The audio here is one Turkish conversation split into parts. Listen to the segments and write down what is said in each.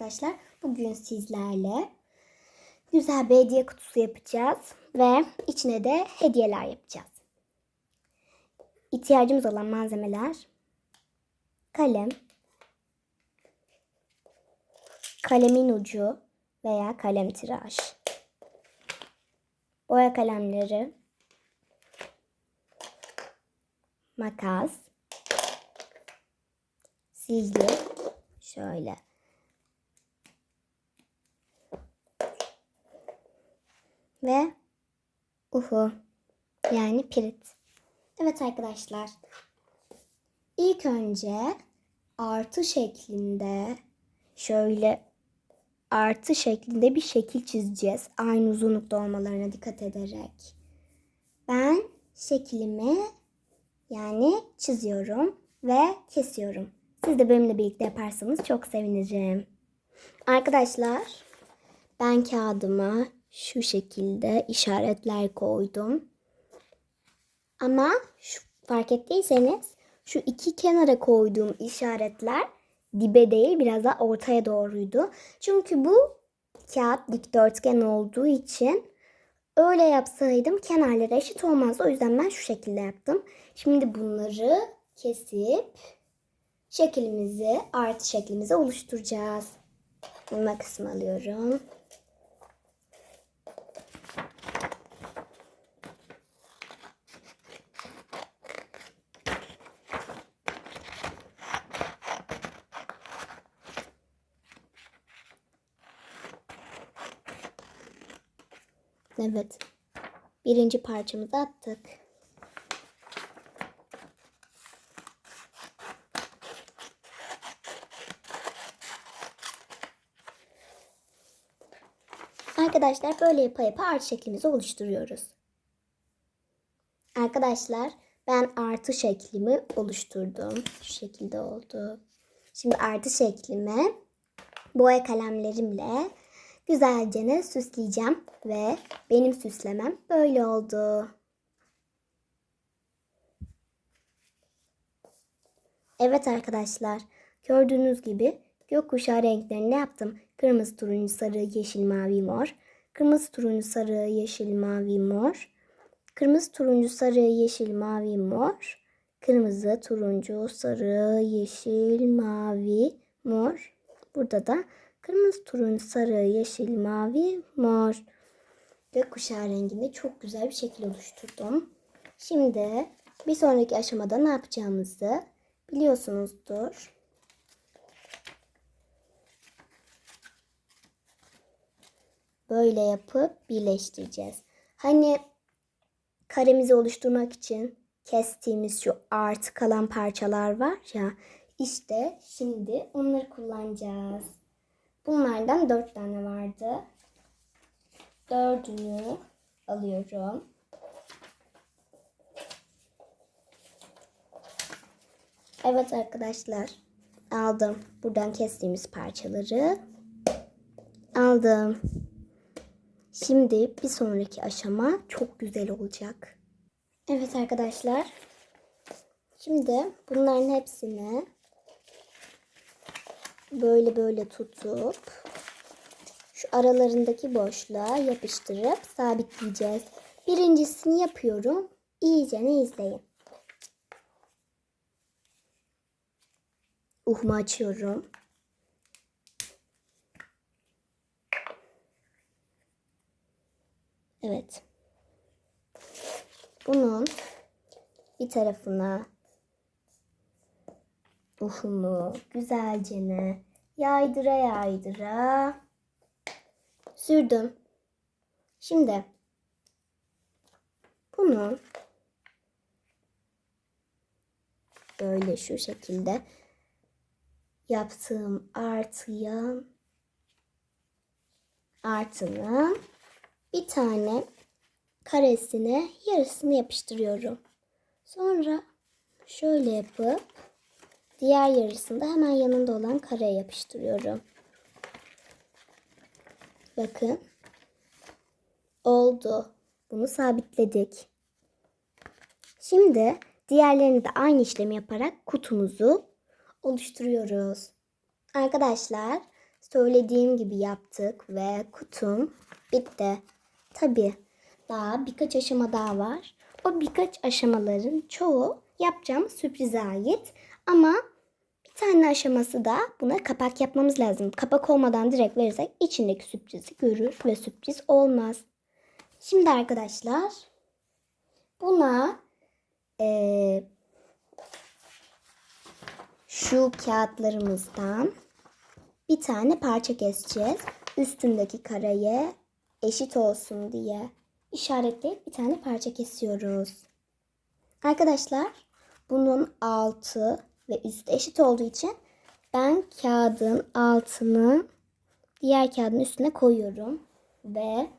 arkadaşlar. Bugün sizlerle güzel bir hediye kutusu yapacağız ve içine de hediyeler yapacağız. İhtiyacımız olan malzemeler kalem, kalemin ucu veya kalem tıraş, boya kalemleri, makas, silgi, şöyle. Ve uhu yani pirit. Evet arkadaşlar. İlk önce artı şeklinde şöyle artı şeklinde bir şekil çizeceğiz. Aynı uzunlukta olmalarına dikkat ederek. Ben şeklimi yani çiziyorum ve kesiyorum. Siz de benimle birlikte yaparsanız çok sevinirim. Arkadaşlar ben kağıdıma şu şekilde işaretler koydum. Ama şu, fark ettiyseniz şu iki kenara koyduğum işaretler dibe değil biraz da ortaya doğruydu. Çünkü bu kağıt dikdörtgen olduğu için öyle yapsaydım kenarları eşit olmazdı. O yüzden ben şu şekilde yaptım. Şimdi bunları kesip şeklimizi artı şeklimizi oluşturacağız. Bulma kısmı alıyorum. Evet. Birinci parçamızı attık. Arkadaşlar böyle yapa yapa artı şeklimizi oluşturuyoruz. Arkadaşlar ben artı şeklimi oluşturdum. Şu şekilde oldu. Şimdi artı şeklimi boya kalemlerimle güzelce süsleyeceğim ve benim süslemem böyle oldu. Evet arkadaşlar gördüğünüz gibi gökkuşağı renklerini yaptım. Kırmızı, turuncu, sarı, yeşil, mavi, mor. Kırmızı, turuncu, sarı, yeşil, mavi, mor. Kırmızı, turuncu, sarı, yeşil, mavi, mor. Kırmızı, turuncu, sarı, yeşil, mavi, mor. Burada da kırmızı, turuncu, sarı, yeşil, mavi, mor. Gökkuşağı renginde çok güzel bir şekil oluşturdum. Şimdi bir sonraki aşamada ne yapacağımızı biliyorsunuzdur. Böyle yapıp birleştireceğiz. Hani karemizi oluşturmak için kestiğimiz şu artı kalan parçalar var ya işte şimdi onları kullanacağız. Bunlardan dört tane vardı. Dördünü alıyorum. Evet arkadaşlar aldım. Buradan kestiğimiz parçaları aldım. Şimdi bir sonraki aşama çok güzel olacak. Evet arkadaşlar. Şimdi bunların hepsini böyle böyle tutup şu aralarındaki boşluğa yapıştırıp sabitleyeceğiz. Birincisini yapıyorum. İyice ne izleyin. Uhmu açıyorum. Evet. Bunun bir tarafına uhumu güzelce yaydıra yaydıra sürdüm. Şimdi bunu böyle şu şekilde yaptığım artıya artının bir tane karesine yarısını yapıştırıyorum. Sonra şöyle yapıp diğer yarısını da hemen yanında olan kareye yapıştırıyorum. Bakın. Oldu. Bunu sabitledik. Şimdi diğerlerini de aynı işlemi yaparak kutumuzu oluşturuyoruz. Arkadaşlar söylediğim gibi yaptık ve kutum bitti. Tabii daha birkaç aşama daha var. O birkaç aşamaların çoğu yapacağım sürprize ait. Ama tane aşaması da buna kapak yapmamız lazım. Kapak olmadan direkt verirsek içindeki sürprizi görür ve sürpriz olmaz. Şimdi arkadaşlar buna eee, şu kağıtlarımızdan bir tane parça keseceğiz. Üstündeki kareye eşit olsun diye işaretleyip bir tane parça kesiyoruz. Arkadaşlar bunun altı ve üstü eşit olduğu için ben kağıdın altını diğer kağıdın üstüne koyuyorum ve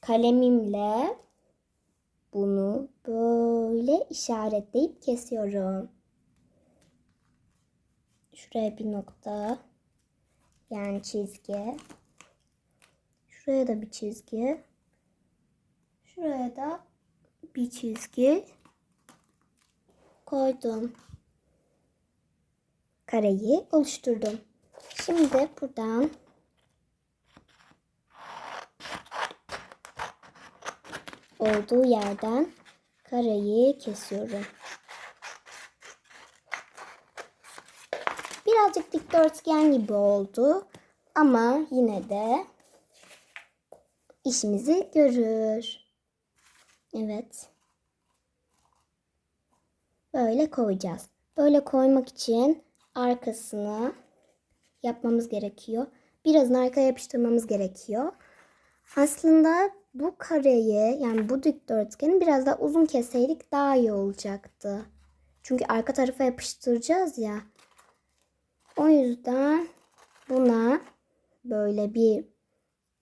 kalemimle bunu böyle işaretleyip kesiyorum. Şuraya bir nokta. Yani çizgi. Şuraya da bir çizgi. Şuraya da bir çizgi koydum. Kareyi oluşturdum. Şimdi buradan olduğu yerden kareyi kesiyorum. Birazcık dikdörtgen gibi oldu ama yine de işimizi görür. Evet. Böyle koyacağız. Böyle koymak için arkasını yapmamız gerekiyor. Birazını arkaya yapıştırmamız gerekiyor. Aslında bu kareyi yani bu dikdörtgeni biraz daha uzun keseydik daha iyi olacaktı. Çünkü arka tarafa yapıştıracağız ya. O yüzden buna böyle bir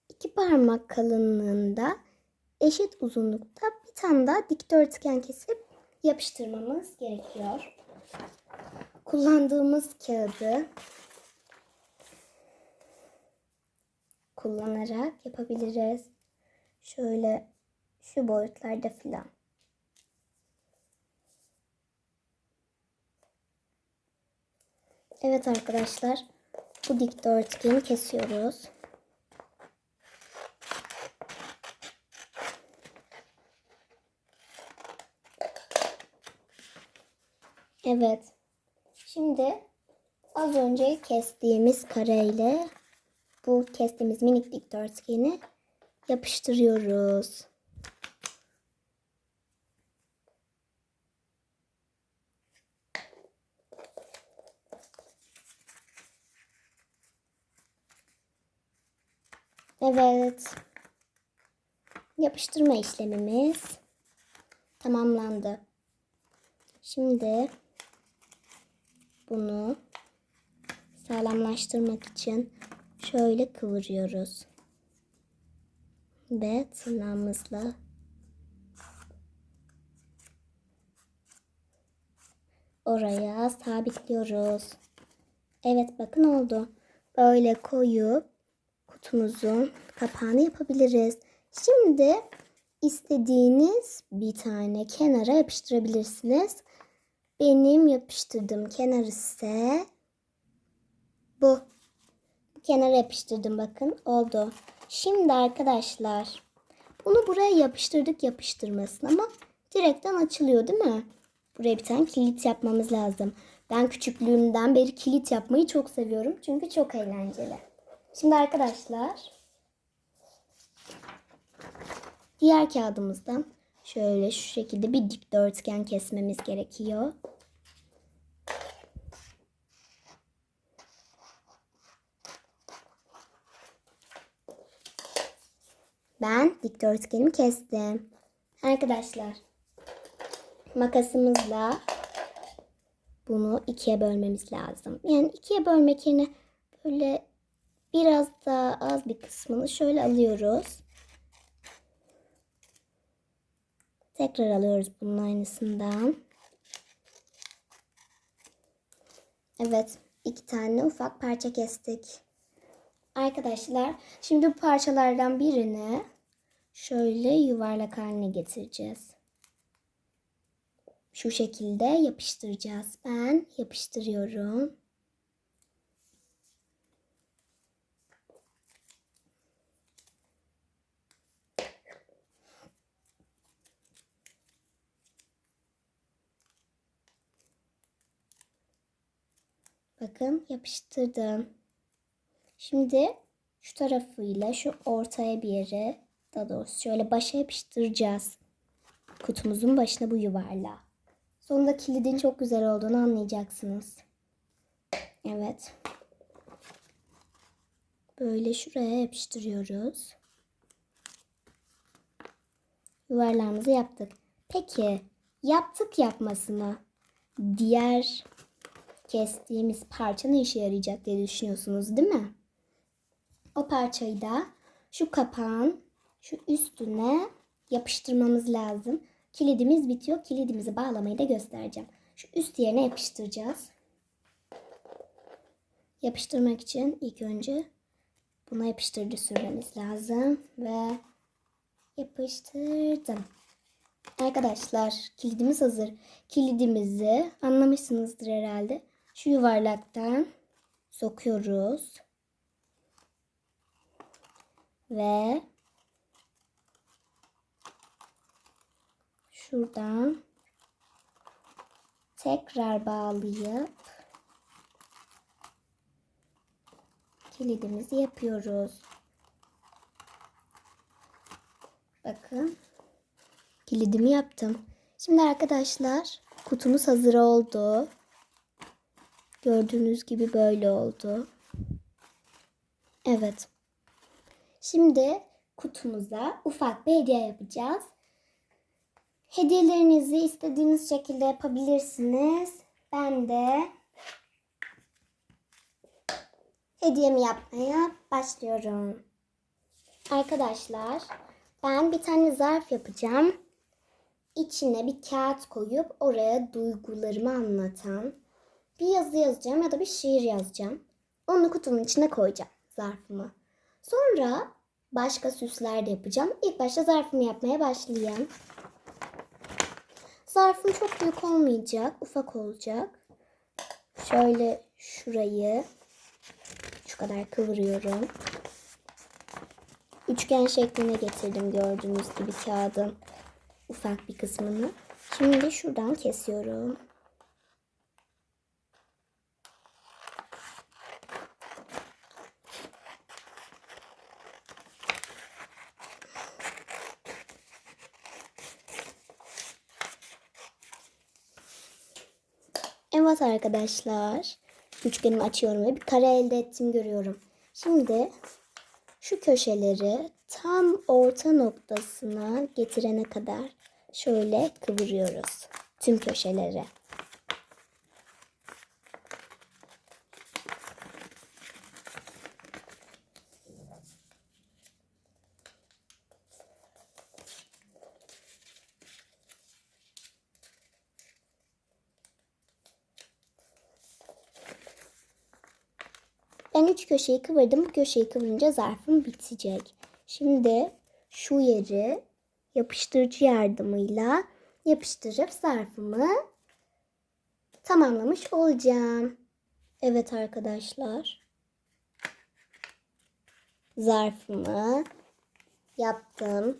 iki parmak kalınlığında eşit uzunlukta bir tane daha dikdörtgen kesip yapıştırmamız gerekiyor. Kullandığımız kağıdı kullanarak yapabiliriz. Şöyle şu boyutlarda filan. Evet arkadaşlar bu dikdörtgeni kesiyoruz. Evet. Şimdi az önce kestiğimiz kareyle bu kestiğimiz minik dikdörtgeni yapıştırıyoruz. Evet. Yapıştırma işlemimiz tamamlandı. Şimdi bunu sağlamlaştırmak için şöyle kıvırıyoruz. Ve tırnağımızla oraya sabitliyoruz. Evet bakın oldu. Böyle koyup kutumuzun kapağını yapabiliriz. Şimdi istediğiniz bir tane kenara yapıştırabilirsiniz. Benim yapıştırdığım kenar ise bu. Bu kenara yapıştırdım bakın oldu. Şimdi arkadaşlar bunu buraya yapıştırdık yapıştırmasın ama direkten açılıyor değil mi? Buraya bir tane kilit yapmamız lazım. Ben küçüklüğümden beri kilit yapmayı çok seviyorum. Çünkü çok eğlenceli. Şimdi arkadaşlar diğer kağıdımızdan şöyle şu şekilde bir dikdörtgen kesmemiz gerekiyor. Ben dikdörtgenimi kestim. Arkadaşlar makasımızla bunu ikiye bölmemiz lazım. Yani ikiye bölmek yerine böyle biraz daha az bir kısmını şöyle alıyoruz. Tekrar alıyoruz bunun aynısından. Evet, iki tane ufak parça kestik. Arkadaşlar, şimdi bu parçalardan birini şöyle yuvarlak haline getireceğiz. Şu şekilde yapıştıracağız. Ben yapıştırıyorum. Bakın yapıştırdım. Şimdi şu tarafıyla şu ortaya bir yere daha doğrusu şöyle başa yapıştıracağız. Kutumuzun başına bu yuvarlağı. Sonunda kilidin çok güzel olduğunu anlayacaksınız. Evet. Böyle şuraya yapıştırıyoruz. Yuvarlağımızı yaptık. Peki yaptık yapmasına diğer kestiğimiz parça ne işe yarayacak diye düşünüyorsunuz değil mi? O parçayı da şu kapağın şu üstüne yapıştırmamız lazım. Kilidimiz bitiyor. Kilidimizi bağlamayı da göstereceğim. Şu üst yerine yapıştıracağız. Yapıştırmak için ilk önce buna yapıştırıcı sürmemiz lazım ve yapıştırdım. Arkadaşlar kilidimiz hazır. Kilidimizi anlamışsınızdır herhalde. Şu yuvarlaktan sokuyoruz. Ve şuradan tekrar bağlayıp kilidimizi yapıyoruz. Bakın kilidimi yaptım. Şimdi arkadaşlar kutumuz hazır oldu. Gördüğünüz gibi böyle oldu. Evet. Şimdi kutumuza ufak bir hediye yapacağız. Hediyelerinizi istediğiniz şekilde yapabilirsiniz. Ben de hediyemi yapmaya başlıyorum. Arkadaşlar ben bir tane zarf yapacağım. İçine bir kağıt koyup oraya duygularımı anlatan bir yazı yazacağım ya da bir şiir yazacağım. Onu kutunun içine koyacağım zarfımı. Sonra başka süsler de yapacağım. İlk başta zarfımı yapmaya başlayayım. Zarfım çok büyük olmayacak, ufak olacak. Şöyle şurayı şu kadar kıvırıyorum. Üçgen şekline getirdim gördüğünüz gibi kağıdın ufak bir kısmını. Şimdi şuradan kesiyorum. Evet arkadaşlar. Üçgenimi açıyorum ve bir kare elde ettim görüyorum. Şimdi şu köşeleri tam orta noktasına getirene kadar şöyle kıvırıyoruz. Tüm köşeleri. Ben üç köşeyi kıvırdım. Bu köşeyi kıvırınca zarfım bitecek. Şimdi şu yeri yapıştırıcı yardımıyla yapıştırıp zarfımı tamamlamış olacağım. Evet arkadaşlar. Zarfımı yaptım.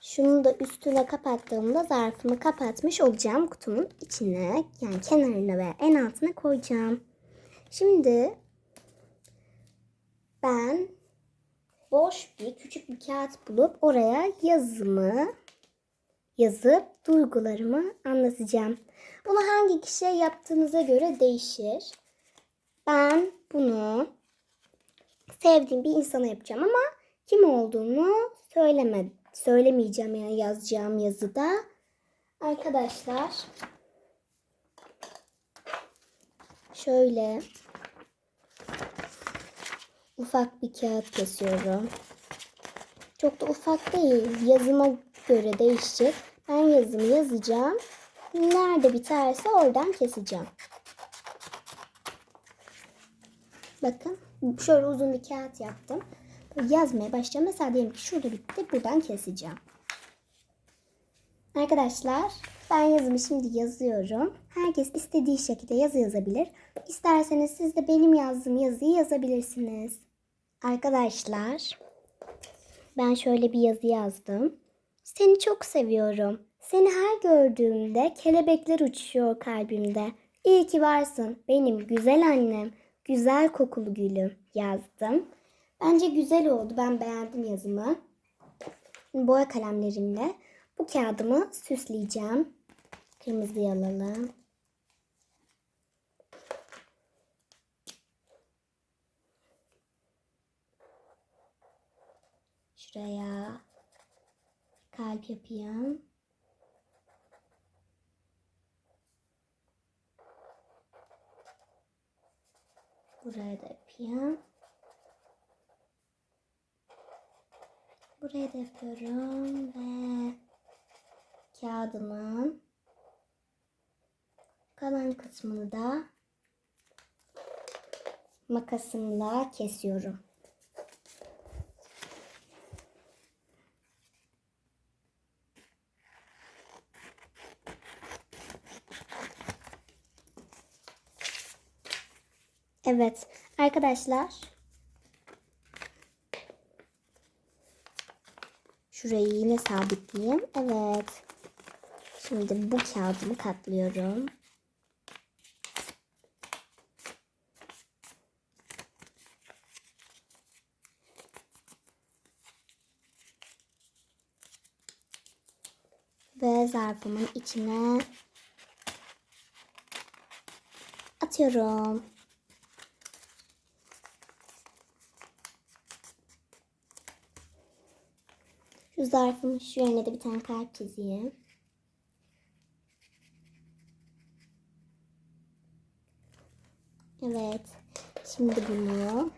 Şunu da üstüne kapattığımda zarfımı kapatmış olacağım kutumun içine. Yani kenarına ve en altına koyacağım. Şimdi ben boş bir küçük bir kağıt bulup oraya yazımı yazıp duygularımı anlatacağım. Bunu hangi kişiye yaptığınıza göre değişir. Ben bunu sevdiğim bir insana yapacağım ama kim olduğunu söyleme, söylemeyeceğim yani yazacağım yazıda. Arkadaşlar şöyle ufak bir kağıt kesiyorum. Çok da ufak değil. Yazıma göre değişecek. Ben yazımı yazacağım. Nerede biterse oradan keseceğim. Bakın şöyle uzun bir kağıt yaptım. Yazmaya başlayacağım. Mesela diyelim ki şurada bitti. Buradan keseceğim. Arkadaşlar ben yazımı şimdi yazıyorum. Herkes istediği şekilde yazı yazabilir. İsterseniz siz de benim yazdığım yazıyı yazabilirsiniz. Arkadaşlar ben şöyle bir yazı yazdım. Seni çok seviyorum. Seni her gördüğümde kelebekler uçuyor kalbimde. İyi ki varsın benim güzel annem, güzel kokulu gülüm yazdım. Bence güzel oldu. Ben beğendim yazımı. Boya kalemlerimle bu kağıdımı süsleyeceğim. Kırmızıyı alalım. Şuraya kalp yapayım. Buraya da yapayım. Buraya da yapıyorum ve kağıdımın kalan kısmını da makasımla kesiyorum. Evet arkadaşlar. Şurayı yine sabitleyeyim. Evet. Şimdi bu kağıdımı katlıyorum. Ve zarfımın içine atıyorum. Şu zarfın şu yerine de bir tane kalp çizeyim. Evet. Şimdi bunu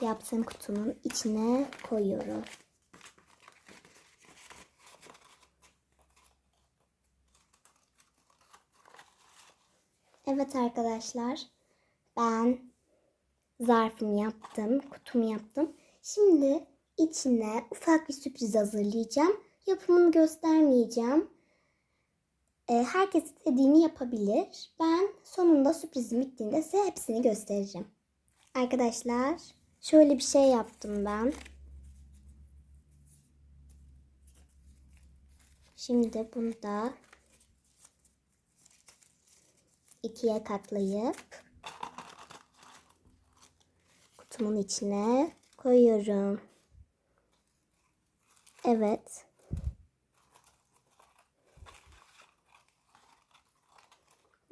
yaptığım kutunun içine koyuyorum. Evet arkadaşlar. Ben zarfımı yaptım, kutumu yaptım. Şimdi içine ufak bir sürpriz hazırlayacağım. Yapımını göstermeyeceğim. E, herkes istediğini yapabilir. Ben sonunda sürprizim bittiğinde size hepsini göstereceğim. Arkadaşlar şöyle bir şey yaptım ben. Şimdi bunu da ikiye katlayıp kutumun içine koyuyorum. Evet.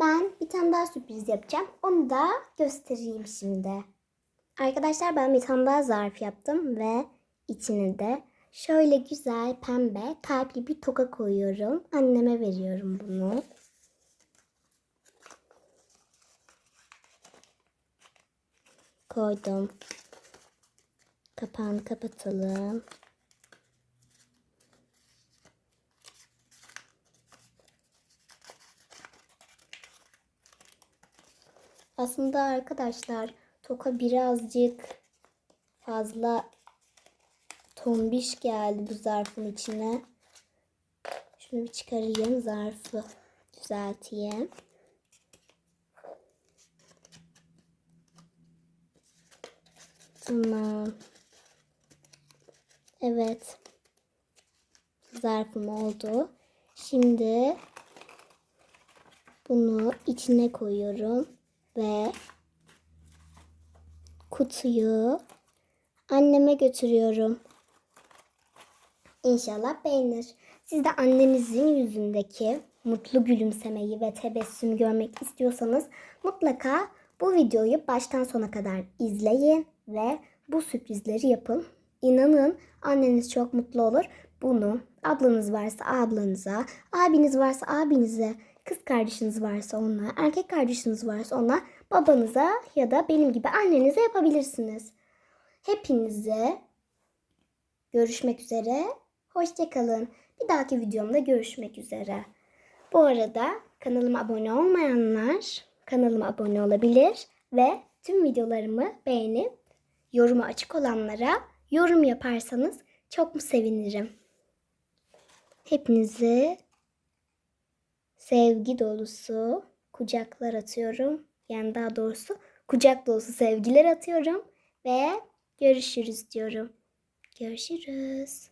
Ben bir tane daha sürpriz yapacağım. Onu da göstereyim şimdi. Arkadaşlar ben bir tane daha zarf yaptım ve içine de şöyle güzel pembe kalpli bir toka koyuyorum. Anneme veriyorum bunu. Koydum. Kapağını kapatalım. Aslında arkadaşlar toka birazcık fazla tombiş geldi bu zarfın içine. Şunu bir çıkarayım zarfı düzelteyim. Tamam. Evet. Zarfım oldu. Şimdi bunu içine koyuyorum ve kutuyu anneme götürüyorum. İnşallah beğenir. Siz de annenizin yüzündeki mutlu gülümsemeyi ve tebessüm görmek istiyorsanız mutlaka bu videoyu baştan sona kadar izleyin ve bu sürprizleri yapın. İnanın anneniz çok mutlu olur. Bunu ablanız varsa ablanıza, abiniz varsa abinize, kız kardeşiniz varsa ona, erkek kardeşiniz varsa ona, babanıza ya da benim gibi annenize yapabilirsiniz. Hepinize görüşmek üzere. Hoşçakalın. Bir dahaki videomda görüşmek üzere. Bu arada kanalıma abone olmayanlar kanalıma abone olabilir ve tüm videolarımı beğenip yorumu açık olanlara yorum yaparsanız çok mu sevinirim. Hepinize sevgi dolusu kucaklar atıyorum. Yani daha doğrusu kucak dolusu sevgiler atıyorum ve görüşürüz diyorum. Görüşürüz.